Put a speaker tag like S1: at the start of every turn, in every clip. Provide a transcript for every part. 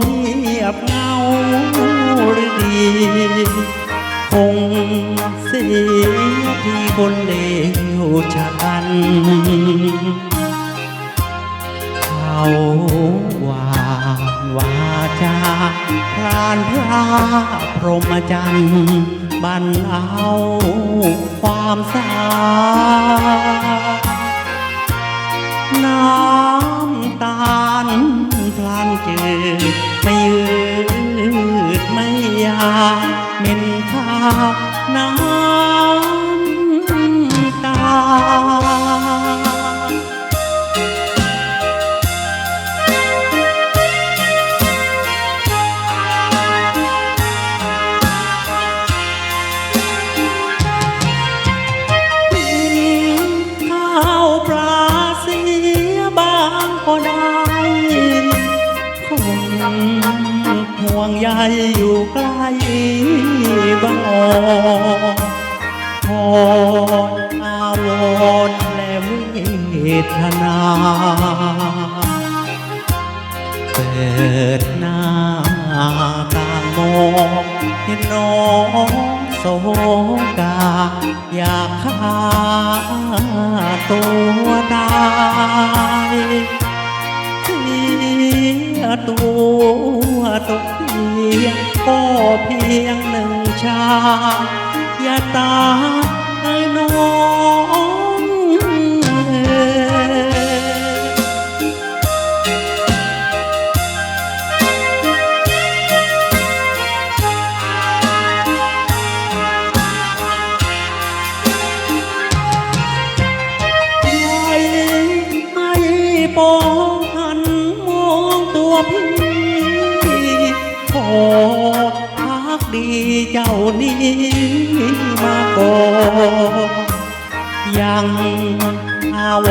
S1: เงียบเงาหรือดีคงเสียที่คนเลวฉันเขาหวานวาจาพรานพระพรหมจรรย์บรรเอาความสาน้ำตา จืดไม่ยืดไม่ยาเหม็นข้าวน้ำตา ห่วงใยอยู่ใกล้บ้างอพออาวรณ์และเวทนาเปิดหน้าต่างมองเห็นน้องโศกาอยากฆ่าตัวตาย ตัวตกเพียงก็เพียงหนึ่งชาอย่าตา พี่ขอพักดีเจ้านี้มาก่อนยังอาว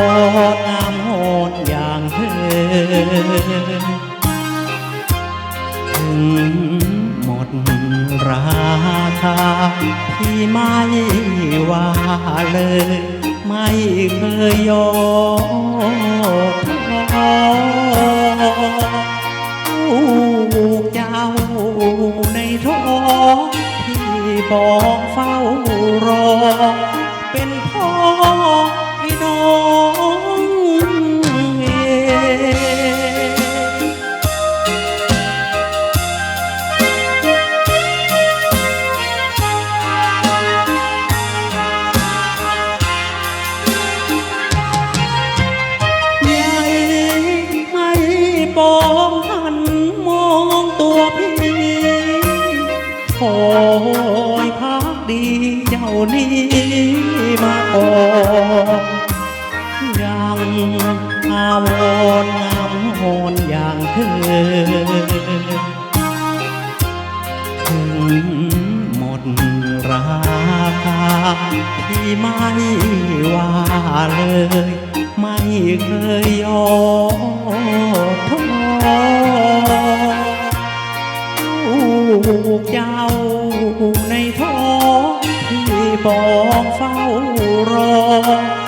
S1: รณ์งามโหดอย่างเธอถึงหมดราคาที่ไม่ว่าเลย ไม่เคยยอม ในท้องที่บองเฝ้ารอ เป็นพ่อ นี้มาก่อนยังอาวรณ์งามโหนอย่างเธอถึงหมดราคาที่ไม่ว่าเลย ไม่เคยยอมท้อ กเจ้าในท้องที่ปองเฝ้ารอ